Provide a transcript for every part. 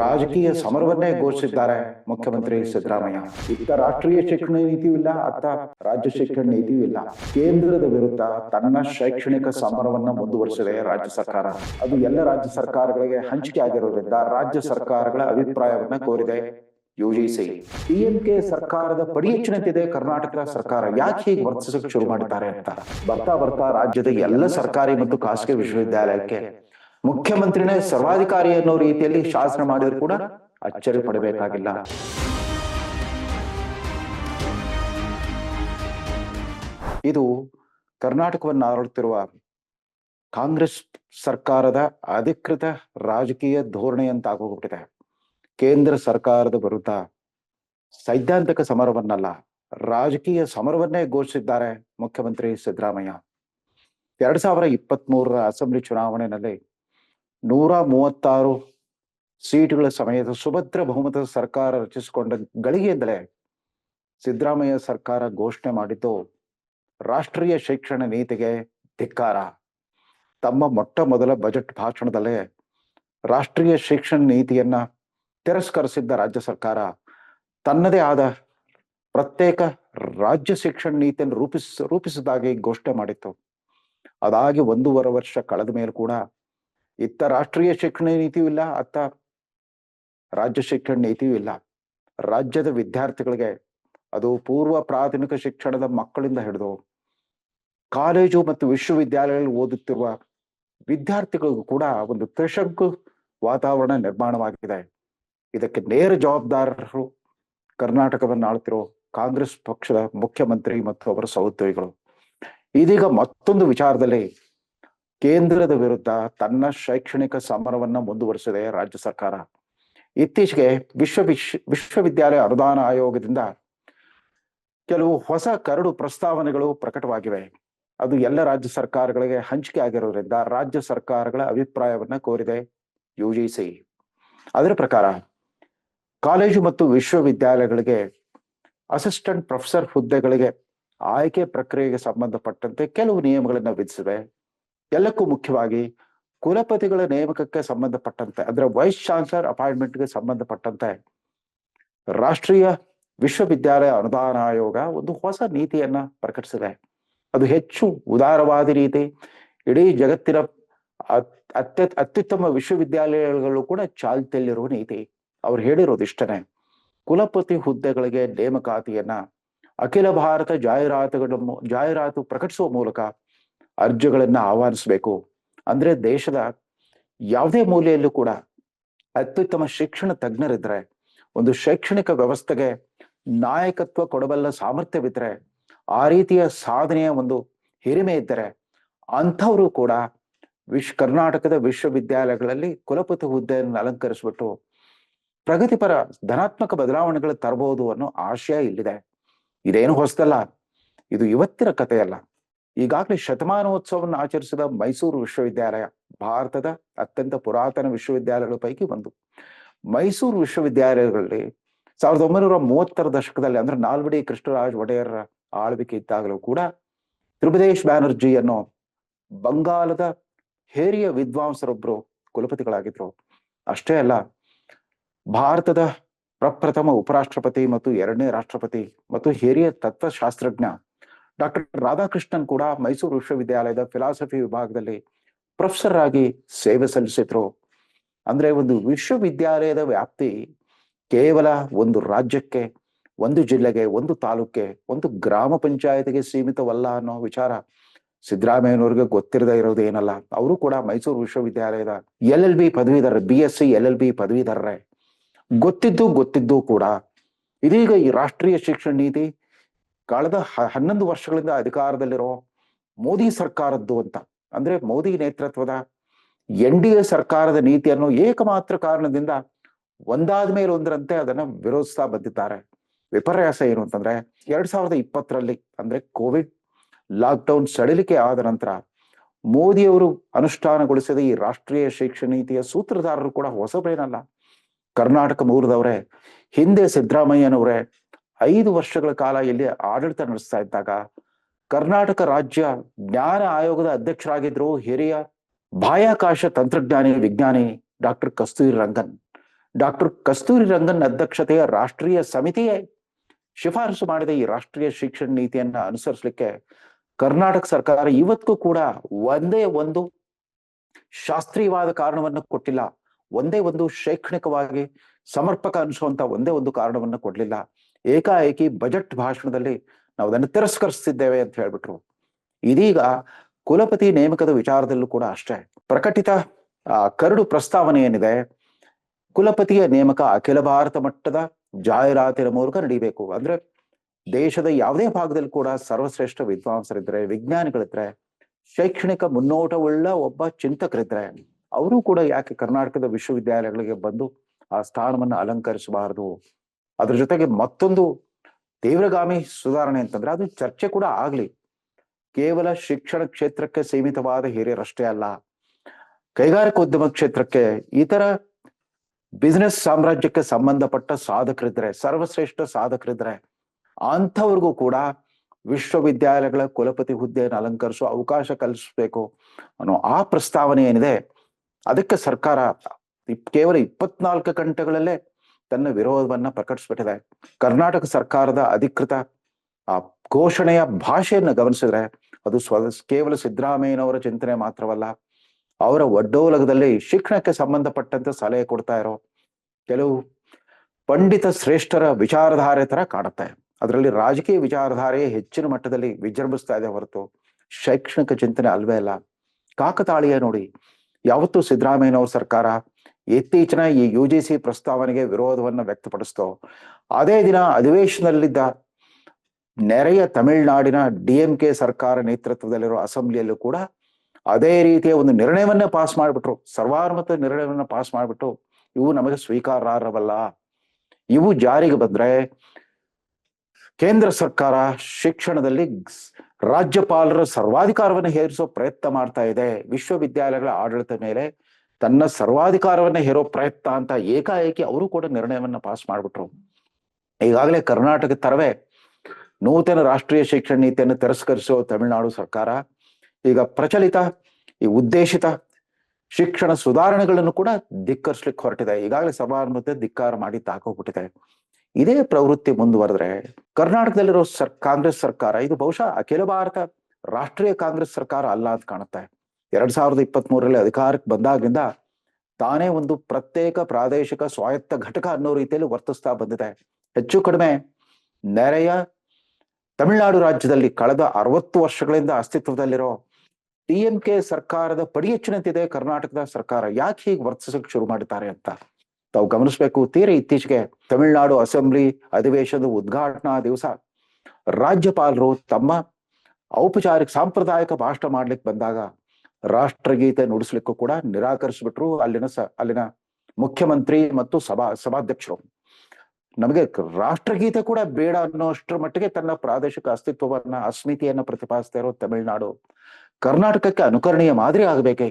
ರಾಜಕೀಯ ಸಮರವನ್ನೇ ಘೋಷಿಸಿದ್ದಾರೆ ಮುಖ್ಯಮಂತ್ರಿ ಸಿದ್ದರಾಮಯ್ಯ. ಇತ್ತ ರಾಷ್ಟ್ರೀಯ ಶಿಕ್ಷಣ ನೀತಿಯೂ ಇಲ್ಲ, ಅತ್ತ ರಾಜ್ಯ ಶಿಕ್ಷಣ ನೀತಿಯೂ ಇಲ್ಲ. ಕೇಂದ್ರದ ವಿರುದ್ಧ ತನ್ನ ಶೈಕ್ಷಣಿಕ ಸಮರವನ್ನ ಮುಂದುವರಿಸಿದೆ ರಾಜ್ಯ ಸರ್ಕಾರ. ಅದು ಎಲ್ಲ ರಾಜ್ಯ ಸರ್ಕಾರಗಳಿಗೆ ಹಂಚಿಕೆ ಆಗಿರೋದ್ರಿಂದ ರಾಜ್ಯ ಸರ್ಕಾರಗಳ ಅಭಿಪ್ರಾಯವನ್ನ ಕೋರಿದೆ ಯುಜಿಸಿ ಡಿಎಂಕೆ ಸರ್ಕಾರದ ಪಡಿಯಚ್ಚಿನಂತಿದೆ ಕರ್ನಾಟಕ ಸರ್ಕಾರ. ಯಾಕೆ ಹೀಗೆ ವರ್ತಿಸಕ್ಕೆ ಶುರು ಮಾಡಿದ್ದಾರೆ ಅಂತ. ಬರ್ತಾ ಬರ್ತಾ ರಾಜ್ಯದ ಎಲ್ಲ ಸರ್ಕಾರಿ ಮತ್ತು ಖಾಸಗಿ ವಿಶ್ವವಿದ್ಯಾಲಯಕ್ಕೆ ಮುಖ್ಯಮಂತ್ರಿನೇ ಸರ್ವಾಧಿಕಾರಿ ಅನ್ನೋ ರೀತಿಯಲ್ಲಿ ಶಾಸನ ಮಾಡಿದ್ರು ಕೂಡ ಅಚ್ಚರಿ ಪಡಬೇಕಾಗಿಲ್ಲ. ಇದು ಕರ್ನಾಟಕವನ್ನು ಆಳುತ್ತಿರುವ ಕಾಂಗ್ರೆಸ್ ಸರ್ಕಾರದ ಅಧಿಕೃತ ರಾಜಕೀಯ ಧೋರಣೆ ಅಂತ ಆಗೋಗ್ಬಿಟ್ಟಿದೆ. ಕೇಂದ್ರ ಸರ್ಕಾರದ ವಿರುದ್ಧ ಸೈದ್ಧಾಂತಿಕ ಸಮರವನ್ನಲ್ಲ, ರಾಜಕೀಯ ಸಮರವನ್ನೇ ಘೋಷಿಸಿದ್ದಾರೆ ಮುಖ್ಯಮಂತ್ರಿ ಸಿದ್ದರಾಮಯ್ಯ. ಎರಡ್ ಸಾವಿರ ಇಪ್ಪತ್ತ್ ಮೂರರ ಅಸೆಂಬ್ಲಿ ಚುನಾವಣೆಯಲ್ಲಿ ನೂರ ಮೂವತ್ತಾರು ಸೀಟುಗಳ ಸಮಯದ ಸುಭದ್ರ ಬಹುಮತದ ಸರ್ಕಾರ ರಚಿಸಿಕೊಂಡ ಗಳಿಗೆಯಿಂದಲೇ ಸಿದ್ದರಾಮಯ್ಯ ಸರ್ಕಾರ ಘೋಷಣೆ ಮಾಡಿದ್ದು, ರಾಷ್ಟ್ರೀಯ ಶಿಕ್ಷಣ ನೀತಿಗೆ ಧಿಕ್ಕಾರ. ತಮ್ಮ ಮೊಟ್ಟ ಮೊದಲ ಬಜೆಟ್ ಭಾಷಣದಲ್ಲೇ ರಾಷ್ಟ್ರೀಯ ಶಿಕ್ಷಣ ನೀತಿಯನ್ನ ತಿರಸ್ಕರಿಸಿದ್ದ ರಾಜ್ಯ ಸರ್ಕಾರ, ತನ್ನದೇ ಆದ ಪ್ರತ್ಯೇಕ ರಾಜ್ಯ ಶಿಕ್ಷಣ ನೀತಿಯನ್ನು ರೂಪಿಸ್ ರೂಪಿಸಿದಾಗಿ ಘೋಷಣೆ ಮಾಡಿತ್ತು. ಅದಾಗಿ ಒಂದೂವರೆ ವರ್ಷ ಕಳೆದ ಮೇಲೆ ಕೂಡ ಇತ್ತ ರಾಷ್ಟ್ರೀಯ ಶಿಕ್ಷಣ ನೀತಿಯೂ ಇಲ್ಲ ಅತ್ತ ರಾಜ್ಯ ಶಿಕ್ಷಣ ನೀತಿಯೂ ಇಲ್ಲ ರಾಜ್ಯದ ವಿದ್ಯಾರ್ಥಿಗಳಿಗೆ ಅದು ಪೂರ್ವ ಪ್ರಾಥಮಿಕ ಶಿಕ್ಷಣದ ಮಕ್ಕಳಿಂದ ಹಿಡಿದು ಕಾಲೇಜು ಮತ್ತು ವಿಶ್ವವಿದ್ಯಾಲಯಗಳಲ್ಲಿ ಓದುತ್ತಿರುವ ವಿದ್ಯಾರ್ಥಿಗಳಿಗೂ ಕೂಡ ಒಂದು ತ್ರಿಶಂಕು ವಾತಾವರಣ ನಿರ್ಮಾಣವಾಗಿದೆ. ಇದಕ್ಕೆ ನೇರ ಜವಾಬ್ದಾರರು ಕರ್ನಾಟಕವನ್ನು ಆಳ್ತಿರೋ ಕಾಂಗ್ರೆಸ್ ಪಕ್ಷದ ಮುಖ್ಯಮಂತ್ರಿ ಮತ್ತು ಅವರ ಸಹೋದ್ಯೋಗಿಗಳು. ಇದೀಗ ಮತ್ತೊಂದು ವಿಚಾರದಲ್ಲಿ ಕೇಂದ್ರದ ವಿರುದ್ಧ ತನ್ನ ಶೈಕ್ಷಣಿಕ ಸಮರವನ್ನ ಮುಂದುವರಿಸಿದೆ ರಾಜ್ಯ ಸರ್ಕಾರ. ಇತ್ತೀಚೆಗೆ ವಿಶ್ವ ವಿಶ್ವ ವಿಶ್ವವಿದ್ಯಾಲಯ ಅನುದಾನ ಆಯೋಗದಿಂದ ಕೆಲವು ಹೊಸ ಕರಡು ಪ್ರಸ್ತಾವನೆಗಳು ಪ್ರಕಟವಾಗಿವೆ. ಅದು ಎಲ್ಲ ರಾಜ್ಯ ಸರ್ಕಾರಗಳಿಗೆ ಹಂಚಿಕೆ ಆಗಿರೋದ್ರಿಂದ ರಾಜ್ಯ ಸರ್ಕಾರಗಳ ಅಭಿಪ್ರಾಯವನ್ನ ಕೋರಿದೆ ಯುಜಿಸಿ ಅದರ ಪ್ರಕಾರ ಕಾಲೇಜು ಮತ್ತು ವಿಶ್ವವಿದ್ಯಾಲಯಗಳಿಗೆ ಅಸಿಸ್ಟೆಂಟ್ ಪ್ರೊಫೆಸರ್ ಹುದ್ದೆಗಳಿಗೆ ಆಯ್ಕೆ ಪ್ರಕ್ರಿಯೆಗೆ ಸಂಬಂಧಪಟ್ಟಂತೆ ಕೆಲವು ನಿಯಮಗಳನ್ನ ವಿಧಿಸಿವೆ. ಎಲ್ಲಕ್ಕೂ ಮುಖ್ಯವಾಗಿ ಕುಲಪತಿಗಳ ನೇಮಕಕ್ಕೆ ಸಂಬಂಧಪಟ್ಟಂತೆ, ಅಂದ್ರೆ ವೈಸ್ ಚಾನ್ಸಲರ್ ಅಪಾಯಿಂಟ್ಮೆಂಟ್ಗೆ ಸಂಬಂಧಪಟ್ಟಂತೆ ರಾಷ್ಟ್ರೀಯ ವಿಶ್ವವಿದ್ಯಾಲಯ ಅನುದಾನ ಆಯೋಗ ಒಂದು ಹೊಸ ನೀತಿಯನ್ನ ಪ್ರಕಟಿಸಿದೆ. ಅದು ಹೆಚ್ಚು ಉದಾರವಾದಿ ರೀತಿ, ಇಡೀ ಜಗತ್ತಿನ ಅತ್ಯ ಅತ್ಯುತ್ತಮ ವಿಶ್ವವಿದ್ಯಾಲಯಗಳು ಕೂಡ ಚಾಲ್ತಿಯಲ್ಲಿರುವ ನೀತಿ. ಅವ್ರು ಹೇಳಿರೋದು ಇಷ್ಟನೇ. ಕುಲಪತಿ ಹುದ್ದೆಗಳಿಗೆ ನೇಮಕಾತಿಯನ್ನ ಅಖಿಲ ಭಾರತ ಜಾಹೀರಾತುಗಳ ಜಾಹೀರಾತು ಪ್ರಕಟಿಸುವ ಮೂಲಕ ಅರ್ಜಿಗಳನ್ನ ಆಹ್ವಾನಿಸಬೇಕು. ಅಂದ್ರೆ ದೇಶದ ಯಾವುದೇ ಮೂಲೆಯಲ್ಲೂ ಕೂಡ ಅತ್ಯುತ್ತಮ ಶಿಕ್ಷಣ ತಜ್ಞರಿದ್ರೆ, ಒಂದು ಶೈಕ್ಷಣಿಕ ವ್ಯವಸ್ಥೆಗೆ ನಾಯಕತ್ವ ಕೊಡಬಲ್ಲ ಸಾಮರ್ಥ್ಯವಿದ್ರೆ, ಆ ರೀತಿಯ ಸಾಧನೆಯ ಒಂದು ಹಿರಿಮೆ ಇದ್ದರೆ ಅಂಥವರು ಕೂಡ ವಿಶ್, ಕರ್ನಾಟಕದ ವಿಶ್ವವಿದ್ಯಾಲಯಗಳಲ್ಲಿ ಕುಲಪತಿ ಹುದ್ದೆಯನ್ನು ಅಲಂಕರಿಸ್ಬಿಟ್ಟು ಪ್ರಗತಿಪರ ಧನಾತ್ಮಕ ಬದಲಾವಣೆಗಳು ತರಬಹುದು ಅನ್ನೋ ಆಶಯ ಇಲ್ಲಿದೆ. ಇದೇನು ಹೊಸದಲ್ಲ, ಇದು ಇವತ್ತಿನ ಕಥೆಯಲ್ಲ. ಈಗಾಗಲೇ ಶತಮಾನೋತ್ಸವವನ್ನು ಆಚರಿಸಿದ ಮೈಸೂರು ವಿಶ್ವವಿದ್ಯಾಲಯ ಭಾರತದ ಅತ್ಯಂತ ಪುರಾತನ ವಿಶ್ವವಿದ್ಯಾಲಯಗಳ ಪೈಕಿ ಒಂದು. ಮೈಸೂರು ವಿಶ್ವವಿದ್ಯಾಲಯಗಳಲ್ಲಿ ಸಾವಿರದ ಒಂಬೈನೂರ ಮೂವತ್ತರ ದಶಕದಲ್ಲಿ ಅಂದ್ರೆ ನಾಲ್ವಡಿ ಕೃಷ್ಣರಾಜ್ ಒಡೆಯರ ಆಳ್ವಿಕೆ ಇದ್ದಾಗಲೂ ಕೂಡ ತ್ರಿಪದೇಶ್ ಬ್ಯಾನರ್ಜಿ ಅನ್ನೋ ಬಂಗಾಲದ ಹಿರಿಯ ವಿದ್ವಾಂಸರೊಬ್ರು ಕುಲಪತಿಗಳಾಗಿದ್ರು. ಅಷ್ಟೇ ಅಲ್ಲ, ಭಾರತದ ಪ್ರಪ್ರಥಮ ಉಪರಾಷ್ಟ್ರಪತಿ ಮತ್ತು ಎರಡನೇ ರಾಷ್ಟ್ರಪತಿ ಮತ್ತು ಹಿರಿಯ ತತ್ವಶಾಸ್ತ್ರಜ್ಞ ಡಾಕ್ಟರ್ ರಾಧಾಕೃಷ್ಣನ್ ಕೂಡ ಮೈಸೂರು ವಿಶ್ವವಿದ್ಯಾಲಯದ ಫಿಲಾಸಫಿ ವಿಭಾಗದಲ್ಲಿ ಪ್ರೊಫೆಸರ್ ಆಗಿ ಸೇವೆ ಸಲ್ಲಿಸಿದ್ರು. ಅಂದ್ರೆ ಒಂದು ವಿಶ್ವವಿದ್ಯಾಲಯದ ವ್ಯಾಪ್ತಿ ಕೇವಲ ಒಂದು ರಾಜ್ಯಕ್ಕೆ, ಒಂದು ಜಿಲ್ಲೆಗೆ, ಒಂದು ತಾಲೂಕೆ ಒಂದು ಗ್ರಾಮ ಪಂಚಾಯತಿಗೆ ಸೀಮಿತವಲ್ಲ ಅನ್ನೋ ವಿಚಾರ ಸಿದ್ದರಾಮಯ್ಯನವ್ರಿಗೆ ಗೊತ್ತಿರದೇ ಇರೋದು ಏನಲ್ಲ. ಅವರು ಕೂಡ ಮೈಸೂರು ವಿಶ್ವವಿದ್ಯಾಲಯದ ಎಲ್ ಎಲ್ ಬಿ ಪದವೀಧರ B S C L L B ಪದವೀಧರರೇ. ಗೊತ್ತಿದ್ದು ಗೊತ್ತಿದ್ದು ಕೂಡ. ಇದೀಗ ಈ ರಾಷ್ಟ್ರೀಯ ಶಿಕ್ಷಣ ನೀತಿ ಕಳೆದ ಹನ್ನೊಂದು ವರ್ಷಗಳಿಂದ ಅಧಿಕಾರದಲ್ಲಿರೋ ಮೋದಿ ಸರ್ಕಾರದ್ದು ಅಂತ. ಅಂದ್ರೆ ಮೋದಿ ನೇತೃತ್ವದ ಎನ್ ಡಿ ಎ ಸರ್ಕಾರದ ನೀತಿಯನ್ನು ಏಕಮಾತ್ರ ಕಾರಣದಿಂದ ಒಂದಾದ ಮೇಲೆ ಒಂದರಂತೆ ಅದನ್ನ ವಿರೋಧಿಸ್ತಾ ಬಂದಿದ್ದಾರೆ. ವಿಪರ್ಯಾಸ ಏನು ಅಂತಂದ್ರೆ ಎರಡ್ ಸಾವಿರದ ಇಪ್ಪತ್ತರಲ್ಲಿ ಅಂದ್ರೆ ಕೋವಿಡ್ ಲಾಕ್ಡೌನ್ ಸಡಿಲಿಕೆ ಆದ ನಂತರ ಮೋದಿಯವರು ಅನುಷ್ಠಾನಗೊಳಿಸಿದ ಈ ರಾಷ್ಟ್ರೀಯ ಶಿಕ್ಷಣ ನೀತಿಯ ಸೂತ್ರಧಾರರು ಕೂಡ ಹೊಸಬೇನಲ್ಲ ಕರ್ನಾಟಕ ಮೂಲದವರೇ ಹಿಂದೆ ಸಿದ್ದರಾಮಯ್ಯನವರೇ ಐದು ವರ್ಷಗಳ ಕಾಲ ಇಲ್ಲಿ ಆಡಳಿತ ನಡೆಸ್ತಾ ಇದ್ದಾಗ ಕರ್ನಾಟಕ ರಾಜ್ಯ ಜ್ಞಾನ ಆಯೋಗದ ಅಧ್ಯಕ್ಷರಾಗಿದ್ರು ಹಿರಿಯ ಬಾಹ್ಯಾಕಾಶ ತಂತ್ರಜ್ಞಾನಿ, ವಿಜ್ಞಾನಿ ಡಾಕ್ಟರ್ ಕಸ್ತೂರಿ ರಂಗನ್. ಡಾಕ್ಟರ್ ಕಸ್ತೂರಿ ರಂಗನ್ ಅಧ್ಯಕ್ಷತೆಯ ರಾಷ್ಟ್ರೀಯ ಸಮಿತಿಯೇ ಶಿಫಾರಸು ಮಾಡಿದ ಈ ರಾಷ್ಟ್ರೀಯ ಶಿಕ್ಷಣ ನೀತಿಯನ್ನ ಅನುಸರಿಸಲಿಕ್ಕೆ ಕರ್ನಾಟಕ ಸರ್ಕಾರ ಇವತ್ತಿಗೂ ಕೂಡ ಒಂದೇ ಒಂದು ಶಾಸ್ತ್ರೀಯವಾದ ಕಾರಣವನ್ನು ಕೊಟ್ಟಿಲ್ಲ. ಒಂದೇ ಒಂದು ಶೈಕ್ಷಣಿಕವಾಗಿ ಸಮರ್ಪಕ ಅನಿಸುವಂತ ಒಂದೇ ಒಂದು ಕಾರಣವನ್ನು ಕೊಡ್ಲಿಲ್ಲ. ಏಕಾಏಕಿ ಬಜೆಟ್ ಭಾಷಣದಲ್ಲಿ ನಾವು ಅದನ್ನು ತಿರಸ್ಕರಿಸ್ತಿದ್ದೇವೆ ಅಂತ ಹೇಳ್ಬಿಟ್ರು. ಇದೀಗ ಕುಲಪತಿ ನೇಮಕದ ವಿಚಾರದಲ್ಲೂ ಕೂಡ ಅಷ್ಟೇ. ಪ್ರಕಟಿತ ಕರಡು ಪ್ರಸ್ತಾವನೆ ಏನಿದೆ? ಕುಲಪತಿಯ ನೇಮಕ ಅಖಿಲ ಭಾರತ ಮಟ್ಟದ ಜಾಹೀರಾತಿನ ಮೂಲಕ ನಡೀಬೇಕು. ಅಂದ್ರೆ ದೇಶದ ಯಾವುದೇ ಭಾಗದಲ್ಲಿ ಕೂಡ ಸರ್ವಶ್ರೇಷ್ಠ ವಿದ್ವಾಂಸರಿದ್ರೆ, ವಿಜ್ಞಾನಿಗಳಿದ್ರೆ, ಶೈಕ್ಷಣಿಕ ಮುನ್ನೋಟವುಳ್ಳ ಒಬ್ಬ ಚಿಂತಕರಿದ್ರೆ, ಅವರು ಕೂಡ ಯಾಕೆ ಕರ್ನಾಟಕದ ವಿಶ್ವವಿದ್ಯಾಲಯಗಳಿಗೆ ಬಂದು ಆ ಸ್ಥಾನವನ್ನು ಅಲಂಕರಿಸಬಾರದು? ಅದ್ರ ಜೊತೆಗೆ ಮತ್ತೊಂದು ತೀವ್ರಗಾಮಿ ಸುಧಾರಣೆ ಅಂತಂದ್ರೆ ಅದು ಚರ್ಚೆ ಕೂಡ ಆಗ್ಲಿ. ಕೇವಲ ಶಿಕ್ಷಣ ಕ್ಷೇತ್ರಕ್ಕೆ ಸೀಮಿತವಾದ ಹಿರಿಯರಷ್ಟೇ ಅಲ್ಲ ಕೈಗಾರಿಕೋದ್ಯಮ ಕ್ಷೇತ್ರಕ್ಕೆ ಇತರ ಬಿಸ್ನೆಸ್ ಸಾಮ್ರಾಜ್ಯಕ್ಕೆ ಸಂಬಂಧಪಟ್ಟ ಸಾಧಕರಿದ್ರೆ, ಸರ್ವಶ್ರೇಷ್ಠ ಸಾಧಕರಿದ್ರೆ, ಅಂಥವ್ರಿಗೂ ಕೂಡ ವಿಶ್ವವಿದ್ಯಾಲಯಗಳ ಕುಲಪತಿ ಹುದ್ದೆಯನ್ನು ಅಲಂಕರಿಸುವ ಅವಕಾಶ ಕಲ್ಪಿಸಬೇಕು ಅನ್ನೋ ಆ ಪ್ರಸ್ತಾವನೆ ಏನಿದೆ, ಅದಕ್ಕೆ ಸರ್ಕಾರ ಕೇವಲ ಇಪ್ಪತ್ನಾಲ್ಕು ಗಂಟೆಗಳಲ್ಲೇ ತನ್ನ ವಿರೋಧವನ್ನ ಪ್ರಕಟಿಸ್ಬಿಟ್ಟಿದೆ. ಕರ್ನಾಟಕ ಸರ್ಕಾರದ ಅಧಿಕೃತ, ಆ, ಘೋಷಣೆಯ ಭಾಷೆಯನ್ನು ಗಮನಿಸಿದ್ರೆ ಅದು ಸ್ವ ಕೇವಲ ಸಿದ್ದರಾಮಯ್ಯನವರ ಚಿಂತನೆ ಮಾತ್ರವಲ್ಲ, ಅವರ ಒಡ್ಡೋಲಗದಲ್ಲಿ ಶಿಕ್ಷಣಕ್ಕೆ ಸಂಬಂಧಪಟ್ಟಂತೆ ಸಲಹೆ ಕೊಡ್ತಾ ಇರೋ ಕೆಲವು ಪಂಡಿತ ಶ್ರೇಷ್ಠರ ವಿಚಾರಧಾರೆ ತರ ಕಾಣುತ್ತೆ. ಅದರಲ್ಲಿ ರಾಜಕೀಯ ವಿಚಾರಧಾರೆ ಹೆಚ್ಚಿನ ಮಟ್ಟದಲ್ಲಿ ವಿಜೃಂಭಿಸ್ತಾ ಇದೆ ಹೊರತು ಶೈಕ್ಷಣಿಕ ಚಿಂತನೆ ಅಲ್ವೇ ಅಲ್ಲ. ಕಾಕತಾಳೀಯ ನೋಡಿ, ಯಾವತ್ತು ಸಿದ್ದರಾಮಯ್ಯನವ್ರ ಸರ್ಕಾರ ಇತ್ತೀಚಿನ ಈ ಯು ಜಿ ಸಿ ಪ್ರಸ್ತಾವನೆಗೆ ವಿರೋಧವನ್ನು ವ್ಯಕ್ತಪಡಿಸ್ತೋ. ಅದೇ ದಿನ ಅಧಿವೇಶನದಲ್ಲಿದ್ದ ನೆರೆಯ ತಮಿಳುನಾಡಿನ ಡಿ ಎಂ ಕೆ ಸರ್ಕಾರ ನೇತೃತ್ವದಲ್ಲಿರೋ ಅಸೆಂಬ್ಲಿಯಲ್ಲೂ ಕೂಡ ಅದೇ ರೀತಿಯ ಒಂದು ನಿರ್ಣಯವನ್ನೇ ಪಾಸ್ ಮಾಡಿಬಿಟ್ರು. ಸರ್ವಾನುಮತ ನಿರ್ಣಯವನ್ನು ಪಾಸ್ ಮಾಡಿಬಿಟ್ಟು, ಇವು ನಮಗೆ ಸ್ವೀಕಾರಾರ್ಹವಲ್ಲ. ಇವು ಜಾರಿಗೆ ಬಂದ್ರೆ ಕೇಂದ್ರ ಸರ್ಕಾರ ಶಿಕ್ಷಣದಲ್ಲಿ ರಾಜ್ಯಪಾಲರ ಸರ್ವಾಧಿಕಾರವನ್ನು ಹೇರಿಸೋ ಪ್ರಯತ್ನ ಮಾಡ್ತಾ ಇದೆ. ವಿಶ್ವವಿದ್ಯಾಲಯಗಳ ಆಡಳಿತ ಮೇಲೆ ತನ್ನ ಸರ್ವಾಧಿಕಾರವನ್ನ ಹೇರೋ ಪ್ರಯತ್ನ ಅಂತ ಏಕಾಏಕಿ ಅವರು ಕೂಡ ನಿರ್ಣಯವನ್ನ ಪಾಸ್ ಮಾಡ್ಬಿಟ್ರು. ಈಗಾಗಲೇ ಕರ್ನಾಟಕ ತರವೇ ನೂತನ ರಾಷ್ಟ್ರೀಯ ಶಿಕ್ಷಣ ನೀತಿಯನ್ನು ತಿರಸ್ಕರಿಸೋ ತಮಿಳುನಾಡು ಸರ್ಕಾರ ಈಗ ಪ್ರಚಲಿತ, ಈ ಉದ್ದೇಶಿತ ಶಿಕ್ಷಣ ಸುಧಾರಣೆಗಳನ್ನು ಕೂಡ ಧಿಕ್ಕರಿಸ್ಲಿಕ್ಕೆ ಹೊರಟಿದೆ. ಈಗಾಗಲೇ ಸಭಾನುಮತ ಧಿಕ್ಕಾರ ಮಾಡಿ ತಾಕೋಗ್ಬಿಟ್ಟಿದೆ ಇದೇ ಪ್ರವೃತ್ತಿ ಮುಂದುವರೆದ್ರೆ ಕರ್ನಾಟಕದಲ್ಲಿರೋ ಸರ್, ಕಾಂಗ್ರೆಸ್ ಸರ್ಕಾರ, ಇದು ಬಹುಶಃ ಅಖಿಲ ಭಾರತ ರಾಷ್ಟ್ರೀಯ ಕಾಂಗ್ರೆಸ್ ಸರ್ಕಾರ ಅಲ್ಲ ಅಂತ ಕಾಣುತ್ತೆ. ಎರಡ್ ಸಾವಿರದ ಇಪ್ಪತ್ತ್ ಮೂರರಲ್ಲಿ ಅಧಿಕಾರಕ್ಕೆ ಬಂದಾಗಿಂದ ತಾನೇ ಒಂದು ಪ್ರತ್ಯೇಕ ಪ್ರಾದೇಶಿಕ ಸ್ವಾಯತ್ತ ಘಟಕ ಅನ್ನೋ ರೀತಿಯಲ್ಲಿ ವರ್ತಿಸ್ತಾ ಬಂದಿದೆ. ಹೆಚ್ಚು ಕಡಿಮೆ ನೆರೆಯ ತಮಿಳುನಾಡು ರಾಜ್ಯದಲ್ಲಿ ಕಳೆದ ಅರವತ್ತು ವರ್ಷಗಳಿಂದ ಅಸ್ತಿತ್ವದಲ್ಲಿರೋ ಡಿ ಎಂ ಕೆ ಸರ್ಕಾರದ ಪಡಿ ಹೆಚ್ಚಿನಂತಿದೆ ಕರ್ನಾಟಕದ ಸರ್ಕಾರ. ಯಾಕೆ ಹೀಗೆ ವರ್ತಿಸಕ್ ಶುರು ಮಾಡಿದ್ದಾರೆ ಅಂತ ತಾವು ಗಮನಿಸಬೇಕು. ತೀರೆ ಇತ್ತೀಚೆಗೆ ತಮಿಳುನಾಡು ಅಸೆಂಬ್ಲಿ ಅಧಿವೇಶನದ ಉದ್ಘಾಟನಾ ದಿವಸ ರಾಜ್ಯಪಾಲರು ತಮ್ಮ ಔಪಚಾರಿಕ ಸಾಂಪ್ರದಾಯಿಕ ಭಾಷಣ ಮಾಡ್ಲಿಕ್ಕೆ ಬಂದಾಗ ರಾಷ್ಟ್ರಗೀತೆ ನುಡಿಸ್ಲಿಕ್ಕೂ ಕೂಡ ನಿರಾಕರಿಸ್ಬಿಟ್ರು ಅಲ್ಲಿನ ಸ, ಅಲ್ಲಿನ ಮುಖ್ಯಮಂತ್ರಿ ಮತ್ತು ಸಭಾ, ಸಭಾಧ್ಯಕ್ಷರು. ನಮಗೆ ರಾಷ್ಟ್ರಗೀತೆ ಕೂಡ ಬೇಡ ಅನ್ನೋಷ್ಟರ ಮಟ್ಟಿಗೆ ತನ್ನ ಪ್ರಾದೇಶಿಕ ಅಸ್ತಿತ್ವವನ್ನ, ಅಸ್ಮಿತೆಯನ್ನ ಪ್ರತಿಪಾದಿಸ್ತಾ ಇರೋ ತಮಿಳುನಾಡು ಕರ್ನಾಟಕಕ್ಕೆ ಅನುಕರಣೀಯ ಮಾದರಿ ಆಗಬೇಕೆ.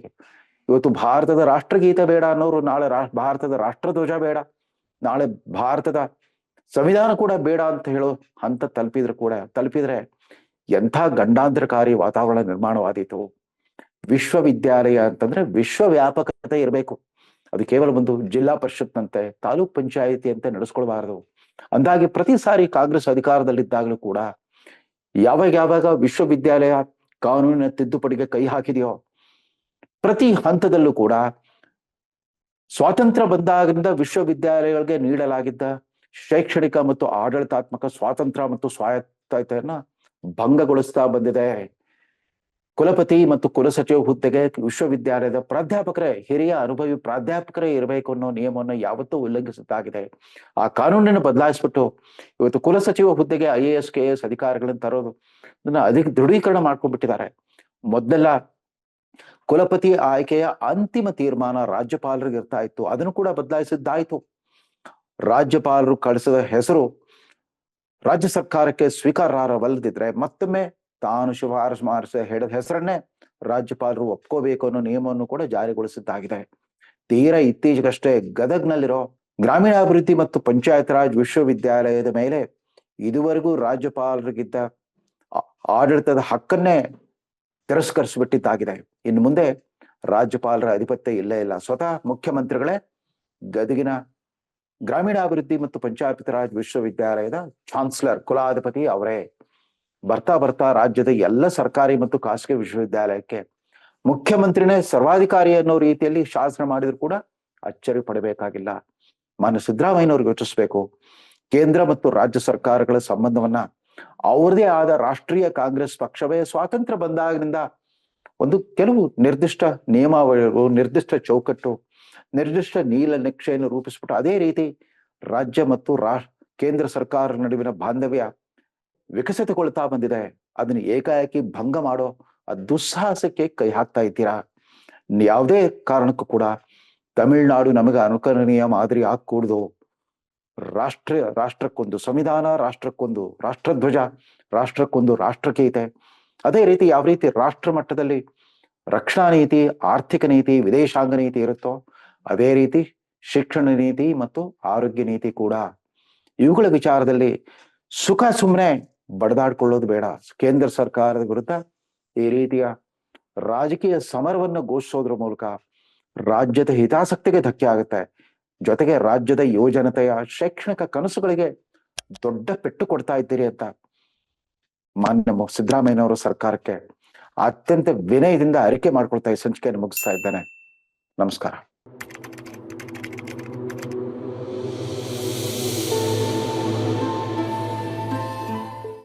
ಇವತ್ತು ಭಾರತದ ರಾಷ್ಟ್ರಗೀತೆ ಬೇಡ ಅನ್ನೋರು ನಾಳೆ ರಾ, ಭಾರತದ ರಾಷ್ಟ್ರಧ್ವಜ ಬೇಡ. ನಾಳೆ ಭಾರತದ ಸಂವಿಧಾನ ಕೂಡ ಬೇಡ ಅಂತ ಹೇಳೋ ಹಂತ ತಲುಪಿದ್ರು ಕೂಡ, ತಲುಪಿದ್ರೆ ಎಂಥ ಗಂಡಾಂತರಕಾರಿ ವಾತಾವರಣ ನಿರ್ಮಾಣವಾದೀತು. ವಿಶ್ವವಿದ್ಯಾಲಯ ಅಂತಂದ್ರೆ ವಿಶ್ವವ್ಯಾಪಕತೆ ಇರಬೇಕು. ಅದು ಕೇವಲ ಒಂದು ಜಿಲ್ಲಾ ಪರಿಷತ್ನಂತೆ, ತಾಲೂಕ್ ಪಂಚಾಯಿತಿ ಅಂತ ನಡೆಸ್ಕೊಳ್ಬಾರದು. ಅಂದಾಗೆ ಪ್ರತಿ ಸಾರಿ ಕಾಂಗ್ರೆಸ್ ಅಧಿಕಾರದಲ್ಲಿದ್ದಾಗಲೂ ಕೂಡ ಯಾವಾಗ ಯಾವಾಗ ವಿಶ್ವವಿದ್ಯಾಲಯ ಕಾನೂನಿನ ತಿದ್ದುಪಡಿಗೆ ಕೈ ಹಾಕಿದೆಯೋ, ಪ್ರತಿ ಹಂತದಲ್ಲೂ ಕೂಡ ಸ್ವಾತಂತ್ರ್ಯ ಬಂದಾಗಿಂದ ವಿಶ್ವವಿದ್ಯಾಲಯಗಳಿಗೆ ನೀಡಲಾಗಿದ್ದ ಶೈಕ್ಷಣಿಕ ಮತ್ತು ಆಡಳಿತಾತ್ಮಕ ಸ್ವಾತಂತ್ರ್ಯ ಮತ್ತು ಸ್ವಾಯತ್ತತೆಯನ್ನ ಭಂಗಗೊಳಿಸ್ತಾ ಬಂದಿದೆ. ಕುಲಪತಿ ಮತ್ತು ಕುಲಸಚಿವ ಹುದ್ದೆಗೆ ವಿಶ್ವವಿದ್ಯಾಲಯದ ಪ್ರಾಧ್ಯಾಪಕರೇ, ಹಿರಿಯ ಅನುಭವಿ ಪ್ರಾಧ್ಯಾಪಕರೇ ಇರಬೇಕು ಅನ್ನೋ ನಿಯಮವನ್ನು ಯಾವತ್ತೂ ಉಲ್ಲಂಘಿಸುತ್ತಾಗಿದೆ ಆ ಕಾನೂನನ್ನು ಬದಲಾಯಿಸ್ಬಿಟ್ಟು ಇವತ್ತು ಕುಲಸಚಿವ ಹುದ್ದೆಗೆ I A S, K S ಅಧಿಕಾರಿಗಳನ್ನು ತರೋದು ಅಧಿಕ ದೃಢೀಕರಣ ಮಾಡ್ಕೊಂಡ್ಬಿಟ್ಟಿದ್ದಾರೆ. ಮೊದಲೆಲ್ಲ ಕುಲಪತಿ ಆಯ್ಕೆಯ ಅಂತಿಮ ತೀರ್ಮಾನ ರಾಜ್ಯಪಾಲರಿಗೆ ಇರ್ತಾ ಇತ್ತು. ಅದನ್ನು ಕೂಡ ಬದಲಾಯಿಸಿದ್ದಾಯ್ತು. ರಾಜ್ಯಪಾಲರು ಕಳಿಸಿದ ಹೆಸರು ರಾಜ್ಯ ಸರ್ಕಾರಕ್ಕೆ ಸ್ವೀಕಾರಾರ್ಹವಲ್ಲದಿದ್ರೆ ಮತ್ತೊಮ್ಮೆ ತಾನು ಶಿಫಾರಸು ಮಾಡಿಸ ಹೇಳಿದ ಹೆಸರನ್ನೇ ರಾಜ್ಯಪಾಲರು ಒಪ್ಕೋಬೇಕು ಅನ್ನೋ ನಿಯಮವನ್ನು ಕೂಡ ಜಾರಿಗೊಳಿಸಿದ್ದಾಗಿದೆ. ತೀರಾ ಇತ್ತೀಚೆಗಷ್ಟೇ ಗದಗ್ನಲ್ಲಿರೋ ಗ್ರಾಮೀಣಾಭಿವೃದ್ಧಿ ಮತ್ತು ಪಂಚಾಯತ್ ರಾಜ್ ವಿಶ್ವವಿದ್ಯಾಲಯದ ಮೇಲೆ ಇದುವರೆಗೂ ರಾಜ್ಯಪಾಲರಿಗಿದ್ದ ಆಡಳಿತದ ಹಕ್ಕನ್ನೇ ತಿರಸ್ಕರಿಸಿಬಿಟ್ಟಿದ್ದಾಗಿದೆ. ಇನ್ನು ಮುಂದೆ ರಾಜ್ಯಪಾಲರ ಅಧಿಪತ್ಯ ಇಲ್ಲೇ ಇಲ್ಲ. ಸ್ವತಃ ಮುಖ್ಯಮಂತ್ರಿಗಳೇ ಗದಗಿನ ಗ್ರಾಮೀಣಾಭಿವೃದ್ಧಿ ಮತ್ತು ಪಂಚಾಯತ್ ರಾಜ್ ವಿಶ್ವವಿದ್ಯಾಲಯದ ಚಾನ್ಸಲರ್, ಕುಲಾಧಿಪತಿ ಅವರೇ ಬರ್ತಾ ಬರ್ತಾ ರಾಜ್ಯದ ಎಲ್ಲ ಸರ್ಕಾರಿ ಮತ್ತು ಖಾಸಗಿ ವಿಶ್ವವಿದ್ಯಾಲಯಕ್ಕೆ ಮುಖ್ಯಮಂತ್ರಿನೇ ಸರ್ವಾಧಿಕಾರಿ ಅನ್ನೋ ರೀತಿಯಲ್ಲಿ ಶಾಸನ ಮಾಡಿದ್ರು ಕೂಡ ಅಚ್ಚರಿ ಪಡಬೇಕಾಗಿಲ್ಲ. ಮಾನ್ಯ ಸಿದ್ದರಾಮಯ್ಯನವ್ರಿಗೆ ಯೋಚಿಸ್ಬೇಕು. ಕೇಂದ್ರ ಮತ್ತು ರಾಜ್ಯ ಸರ್ಕಾರಗಳ ಸಂಬಂಧವನ್ನ ಅವರದೇ ಆದ ರಾಷ್ಟ್ರೀಯ ಕಾಂಗ್ರೆಸ್ ಪಕ್ಷವೇ ಸ್ವಾತಂತ್ರ್ಯ ಬಂದಾಗಿನಿಂದ ಒಂದು ಕೆಲವು ನಿರ್ದಿಷ್ಟ ನಿಯಮಾವಳಿಗಳು, ನಿರ್ದಿಷ್ಟ ಚೌಕಟ್ಟು, ನಿರ್ದಿಷ್ಟ ನೀಲ ನಕ್ಷೆಯನ್ನು ರೂಪಿಸ್ಬಿಟ್ಟು ಅದೇ ರೀತಿ ರಾಜ್ಯ ಮತ್ತು ರಾ, ಕೇಂದ್ರ ಸರ್ಕಾರ ನಡುವಿನ ಬಾಂಧವ್ಯ ವಿಕಸಿತಗೊಳ್ತಾ ಬಂದಿದೆ. ಅದನ್ನ ಏಕಾಏಕಿ ಭಂಗ ಮಾಡೋ ಆ ದುಸ್ಸಾಹಸಕ್ಕೆ ಕೈ ಹಾಕ್ತಾ ಇದ್ದೀರಾ? ಯಾವುದೇ ಕಾರಣಕ್ಕೂ ಕೂಡ ತಮಿಳುನಾಡು ನಮಗೆ ಅನುಕರಣೀಯ ಮಾದರಿ ಆಗ್ಕೂಡ್ದು. ರಾಷ್ಟ್ರ ರಾಷ್ಟ್ರಕ್ಕೊಂದು ಸಂವಿಧಾನ, ರಾಷ್ಟ್ರಕ್ಕೊಂದು ರಾಷ್ಟ್ರಧ್ವಜ, ರಾಷ್ಟ್ರಕ್ಕೊಂದು ರಾಷ್ಟ್ರಗೀತೆ. ಅದೇ ರೀತಿ ಯಾವ ರೀತಿ ರಾಷ್ಟ್ರ ಮಟ್ಟದಲ್ಲಿ ರಕ್ಷಣಾ ನೀತಿ, ಆರ್ಥಿಕ ನೀತಿ, ವಿದೇಶಾಂಗ ನೀತಿ ಇರುತ್ತೋ, ಅದೇ ರೀತಿ ಶಿಕ್ಷಣ ನೀತಿ ಮತ್ತು ಆರೋಗ್ಯ ನೀತಿ ಕೂಡ. ಇವುಗಳ ವಿಚಾರದಲ್ಲಿ ಸುಖ ಸುಮ್ಮನೆ ಬಡದಾಡ್ಕೊಳ್ಳೋದು ಬೇಡ. ಕೇಂದ್ರ ಸರ್ಕಾರದ ವಿರುದ್ಧ ಈ ರೀತಿಯ ರಾಜಕೀಯ ಸಮರವನ್ನು ಘೋಷಿಸೋದ್ರ ಮೂಲಕ ರಾಜ್ಯದ ಹಿತಾಸಕ್ತಿಗೆ ಧಕ್ಕೆ ಆಗುತ್ತೆ. ಜೊತೆಗೆ ರಾಜ್ಯದ ಯುವಜನತೆಯ ಶೈಕ್ಷಣಿಕ ಕನಸುಗಳಿಗೆ ದೊಡ್ಡ ಪೆಟ್ಟು ಕೊಡ್ತಾ ಇದ್ದೀರಿ ಅಂತ ಮಾನ್ಯ ಸಿದ್ದರಾಮಯ್ಯನವರು ಸರ್ಕಾರಕ್ಕೆ ಅತ್ಯಂತ ವಿನಯದಿಂದ ಅರಿಕೆ ಮಾಡ್ಕೊಳ್ತಾ ಈ ಸಂಚಿಕೆಯನ್ನು ಮುಗಿಸ್ತಾ ಇದ್ದೇನೆ. ನಮಸ್ಕಾರ.